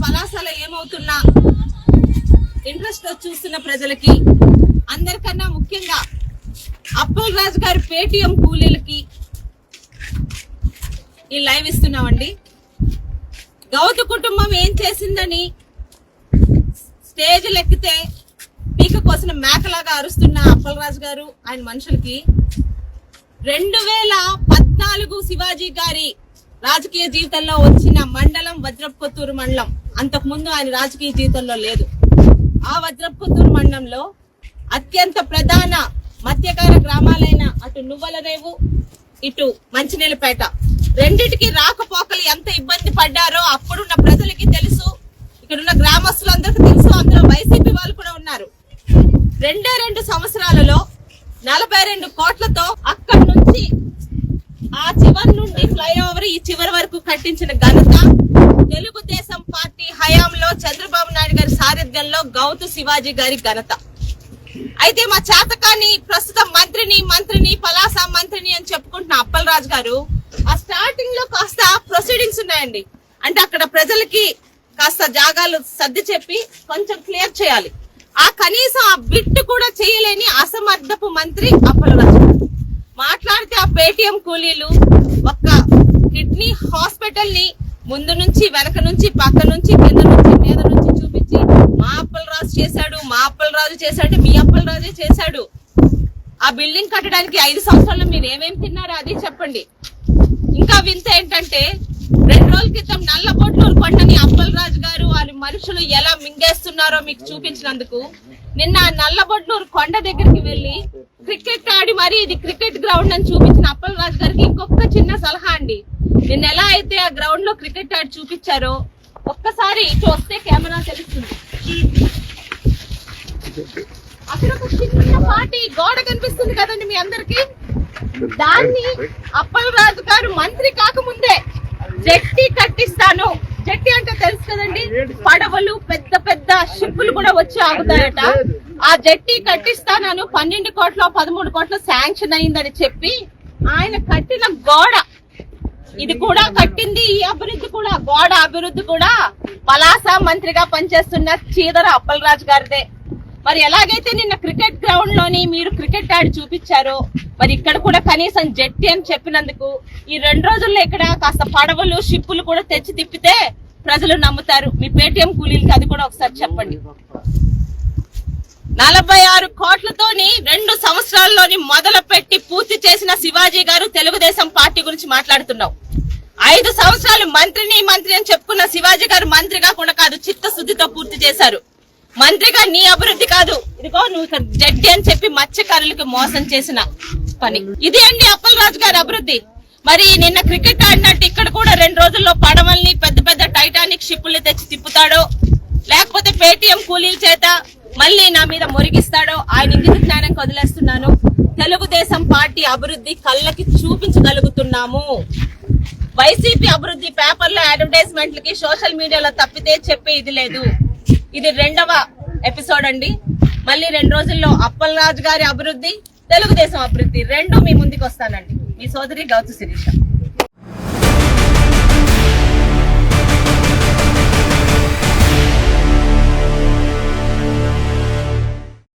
పలాసల ఏమవుతున్నా interest చూస్తున్న ప్రజలకి అందరికన్నా ముఖ్యంగా అప్పల్ రాజు గారి పేటిఎం కూలీలకి ఈ లైవ్ ఇస్తున్నామండి. గౌత కుటుంబం ఏం చేసిందని స్టేజ్ ఎక్కితే పీక కోసిన మేకలాగా అరుస్తున్న అప్పలరాజు గారు ఆయన మనుషులకి రెండు వేల పద్నాలుగు శివాజీ గారి రాజకీయ జీవితంలో వచ్చిన వజ్రపుత్తూరు మండలం. అంతకు ముందు ఆయన రాజకీయ జీవితంలో లేదు. ఆ వజ్రపుత్తూరు మండలంలో అత్యంత ప్రధాన మత్స్యకార గ్రామాలైన అటు నువ్వలరేవు ఇటు మంచినీళ్ళపేట రెండిటికి రాకపోకలు ఎంత ఇబ్బంది పడ్డారో అప్పుడున్న ప్రజలకి తెలుసు. ఇక్కడున్న గ్రామస్తులందరికీ తెలుసు. అందులో వైసీపీ వాళ్ళు కూడా ఉన్నారు. రెండే రెండు సంవత్సరాలలో నలభై రెండు కోట్లతో అక్కడి నుంచి ఆ చివరి నుండి ఫ్లైఓవర్ ఈ చివరి వరకు కట్టించిన ఘనత తెలుగుదేశం పార్టీ హయాంలో చంద్రబాబు నాయుడు గారి సారథ్యంలో గౌతు శివాజీ గారి ఘనత. అయితే మా చేతకాన్ని ప్రస్తుతం మంత్రిని మంత్రిని పలాస మంత్రిని అని చెప్పుకుంటున్న అప్పలరాజు గారు ఆ స్టార్టింగ్లో కాస్త ప్రొసీడింగ్స్ ఉన్నాయండి. అంటే అక్కడ ప్రజలకి కాస్త జాగాలు సర్ది చెప్పి కొంచెం క్లియర్ చేయాలి. ఆ కనీసం ఆ బిట్ కూడా చేయలేని అసమర్థపు మంత్రి అప్పలరాజు గారు. మాట్లాడితే ఆ పేటిఎం కూలీలు ఒక్క కిడ్నీ హాస్పిటల్ని ముందు నుంచి వెనక నుంచి పక్క నుంచి కింద నుంచి మీద నుంచి చూపించి మా అప్పలరాజు చేశాడు మా అప్పలరాజు చేశాడు మీ అప్పల రాజే చేశాడు. ఆ బిల్డింగ్ కట్టడానికి ఐదు సంవత్సరాలు మీరు ఏమేమి తిన్నారో అది చెప్పండి. ఇంకా వింత ఏంటంటే రెండు రోజుల క్రితం నల్లబొట్లూరు కొండని అప్పలరాజు గారు వారి మనుషులు ఎలా మింగేస్తున్నారో మీకు చూపించినందుకు నిన్న నల్లబొట్లూరు కొండ దగ్గరికి వెళ్ళి క్రికెట్ ఆడి మరి ఇది క్రికెట్ గ్రౌండ్ అని చూపించిన అప్పలరాజు గారికి ఇంకొక చిన్న సలహా అండి నిన్న ఎలా అయితే ఆ గ్రౌండ్ యాడ్ చూపించారో ఒక్కసారి ఇటు వస్తే కెమెరా తెలుస్తుంది. అక్కడ ఒక చిన్న పాటి గోడ కనిపిస్తుంది కదండి మీ అందరికి? దాన్ని అప్పలరాజు గారు మంత్రి కాకముందే జట్టి కట్టిస్తాను. జట్టి అంటే తెలుసు కదండి? పడవలు పెద్ద పెద్ద షిప్పులు కూడా వచ్చి ఆగుతాయట. ఆ జట్టి కట్టిస్తాను పన్నెండు కోట్ల పదమూడు కోట్ల శాంక్షన్ అయిందని చెప్పి ఆయన కట్టిన గోడ ఇది కూడా కట్టింది ఈ అభివృద్ధి కూడా గోడ అభివృద్ధి కూడా. పలాస మంత్రిగా పనిచేస్తున్న చీదర అప్పలరాజు గారిదే. మరి ఎలాగైతే నిన్న క్రికెట్ గ్రౌండ్లోని మీరు క్రికెట్ ఆడి చూపించారో మరి ఇక్కడ కూడా కనీసం జట్టి అని చెప్పినందుకు ఈ రెండు రోజుల్లో ఇక్కడ కాస్త పడవలు షిప్పులు కూడా తెచ్చి తిప్పితే ప్రజలు నమ్ముతారు. మీ పేటిఎం కూలీలకి అది కూడా ఒకసారి చెప్పండి. నలభై ఆరు కోట్లతోని రెండు సంవత్సరాల్లోని మొదలు పెట్టి పూర్తి చేసిన శివాజీ గారు తెలుగుదేశం గురించి మాట్లాడుతున్నావు. ఐదు సంవత్సరాలు మంత్రిని మంత్రి అని చెప్పుకున్న శివాజీ గారు మంత్రిగా కూడా కాదు చిత్తశుద్ధితో పూర్తి చేశారు. మంత్రిగా నీ అభివృద్ధి కాదు. ఇదిగో నువ్వు ఇక్కడ జడ్జి అని చెప్పి మత్స్యకారులకు మోసం చేసిన పని. ఇది అండి అప్పలరాజు గారి అభివృద్ధి? మరి నిన్న క్రికెట్ ఆడినట్టు ఇక్కడ కూడా రెండు రోజుల్లో పడవల్ని పెద్ద పెద్ద టైటానిక్ షిప్పుల్ని తెచ్చి తిప్పుతాడో లేకపోతే పేటిఎం కూలీల చేత మళ్ళీ నా మీద మురిగిస్తాడో ఆయన ఇంగిత జ్ఞానం వదిలేస్తున్నాను. తెలుగుదేశం పార్టీ అభివృద్ధి కళ్ళకి చూపించగలుగుతున్నాము. వైసీపీ అభివృద్ధి పేపర్లో అడ్వర్టైజ్మెంట్లకి సోషల్ మీడియాలో తప్పితే చెప్పే ఇది లేదు. ఇది రెండవ ఎపిసోడ్ అండి. మళ్ళీ రెండు రోజుల్లో అప్పలరాజు గారి అభివృద్ధి తెలుగుదేశం అభివృద్ధి రెండు మీ ముందుకు వస్తానండి. మీ సోదరి గౌతు శిరీష.